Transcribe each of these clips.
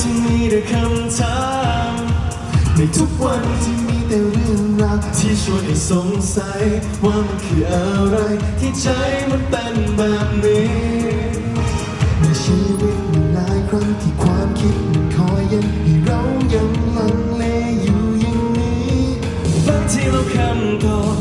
ที่มีแต่คำถามในทุกวันที่มีแต่เรื่องราวที่ชวนให้สงสัย ว่ามันคืออะไรที่ใจมันเป็นแบบนี้ในชีวิตมีหลายครั้งที่ความคิดมันคอยยังให้เรายังลังเลอยู่อย่างนี้บางทีเราคำตอบ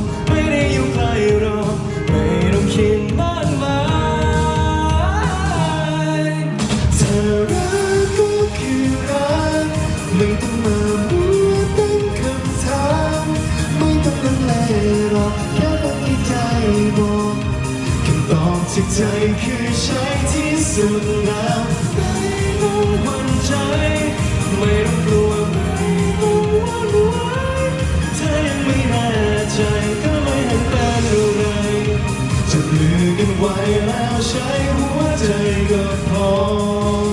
จากใจคือใช่ที่สุดแล้วไม่ต้องหวั่นใจ ไม่ต้องกลัวไม่ต้องหวั่นไหวถ้ายังไม่แน่ใจก็ไม่เห็นเป็นอะไรจะลือกันไว้แล้วใช้หัวใจก็พอ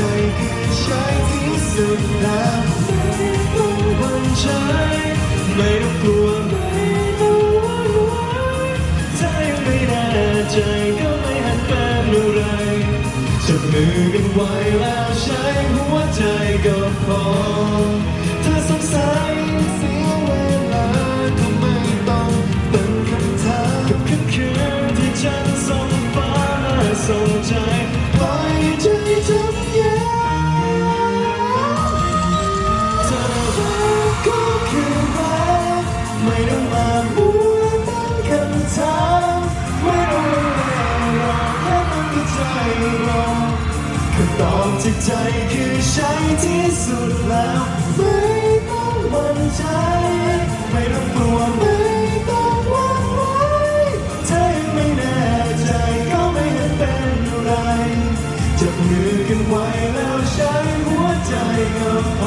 ใจคือใช่ที่สุดแล้วไม่ต้องหวั่นใจไม่ต้องกลัวไม่ต้องหวั่นไหวถ้ายังไม่แน่ใจก็ไม่หันเป็นอะไรจับมือกันไว้แล้วใช้หัวใจก็พอถ้าสงสัยเสียเวลาก็ไม่ต้องตั้งคำถามกับค่ำคืนที่ฉันส่งฟ้ามาส่งใจปล่อ ตอบจากใจคือใช้ที่สุดแล้ว ไม่ต้องหวั่นใจ ไม่ต้องกลัวไม่ต้องหวั่ไหวถ้ายังไม่แน่ใจก็ไม่เป็นไรจับมือกันไว้แล้วใช้หัวใจก็พ